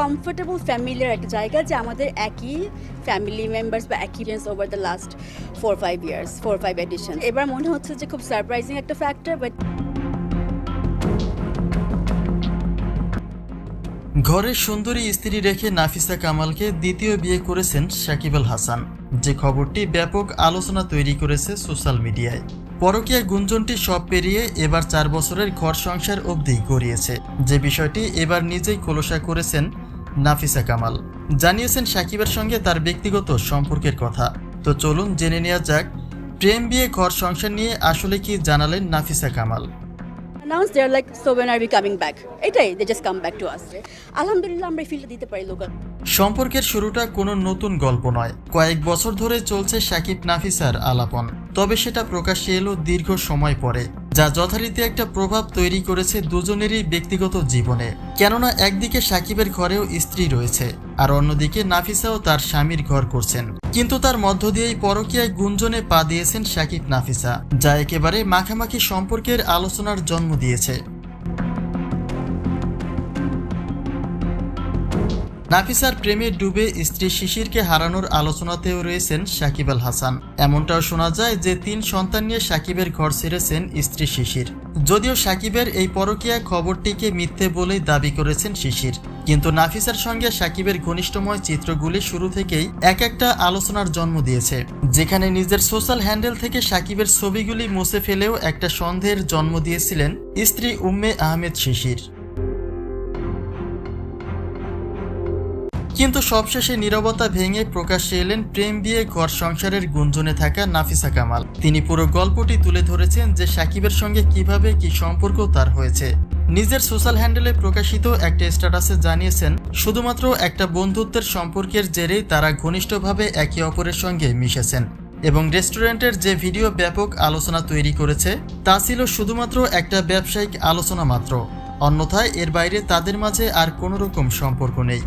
Comfortable ফ্যামিলির একটা জায়গা যে আমাদের একই ফ্যামিলি মেম্বার্স বা experience over the last four five years four five edition এবার মনে হচ্ছে যে খুব সারপ্রাইজিং একটা ফ্যাক্টর বাট ঘরের সুন্দরী স্ত্রী রেখে নাফিসা কামালকে দ্বিতীয় বিয়ে করেছেন সাকিব আল হাসান। যে খবরটি ব্যাপক আলোচনা তৈরি করেছে সোশ্যাল মিডিয়ায়। পরকীয়া গুঞ্জনটি সব পেরিয়ে এবার চার বছরের ঘর সংসার অবধি গড়িয়েছে। যে বিষয়টি এবার নিজেই খোলসা করেছেন নাফিসা কামাল। জানিয়েছেন সাকিবের সঙ্গে তার ব্যক্তিগত সম্পর্কের কথা। তো চলুন জেনে নেওয়া যাক প্রেম বিয়ে ঘর সংসার নিয়ে আসলে কি জানালেন Nafisa Kamal. Announce they're like so when are we coming back এটাই they just come back to us আলহামদুলিল্লাহ আমরা দিতে পারি লোকাল। সম্পর্কের শুরুটা কোনো নতুন গল্প নয়। কয়েক বছর ধরে চলছে সাকিব নাফিসার আলাপন। তবে সেটা প্রকাশ্যে এলো দীর্ঘ সময় পরে। যা যথারীতি একটা প্রভাব তৈরি করেছে দুজনেরই ব্যক্তিগত জীবনে। কেননা একদিকে সাকিবের ঘরেও স্ত্রী রয়েছে, আর অন্যদিকে নাফিসাও তার স্বামীর ঘর করছেন। কিন্তু তার মধ্য দিয়েই পরকীয়ায় গুঞ্জনে পা দিয়েছেন সাকিব নাফিসা, যা একেবারে মাখামাখি সম্পর্কের আলোচনার জন্ম দিয়েছে। নাফিসার প্রেমে ডুবে স্ত্রী শিশিরকে হারানোর আলোচনাতেও রয়েছেন সাকিব আল হাসান। এমনটাও শোনা যায় যে তিন সন্তান নিয়ে সাকিবের ঘর ছেড়েছেন স্ত্রী শিশির। যদিও সাকিবের এই পরকীয়া খবরটিকে মিথ্যে বলেই দাবি করেছেন শিশির। কিন্তু নাফিসার সঙ্গে সাকিবের ঘনিষ্ঠময় চিত্রগুলি শুরু থেকেই এক একটা আলোচনার জন্ম দিয়েছে। যেখানে নিজের সোশ্যাল হ্যান্ডেল থেকে সাকিবের ছবিগুলি মুছে ফেলেও একটা সন্দেহের জন্ম দিয়েছিলেন স্ত্রী উম্মে আহমেদ শিশির। কিন্তু সবশেষে নীরবতা ভেঙে প্রকাশ্যে এলেন প্রেম বিয়ে ঘর সংসারের গুঞ্জনে থাকা নাফিসা কামাল। তিনি পুরো গল্পটি তুলে ধরেছেন যে সাকিবের সঙ্গে কীভাবে কি সম্পর্ক তার হয়েছে। নিজের সোশ্যাল হ্যান্ডেলে প্রকাশিত একটা স্ট্যাটাসে জানিয়েছেন, শুধুমাত্র একটা বন্ধুত্বের সম্পর্কের জেরেই তারা ঘনিষ্ঠভাবে একে অপরের সঙ্গে মিশেছেন এবং রেস্টুরেন্টের যে ভিডিও ব্যাপক আলোচনা তৈরি করেছে, তা ছিল শুধুমাত্র একটা ব্যবসায়িক আলোচনা মাত্র। অন্যথায় এর বাইরে তাদের মাঝে আর কোনো রকম সম্পর্ক নেই।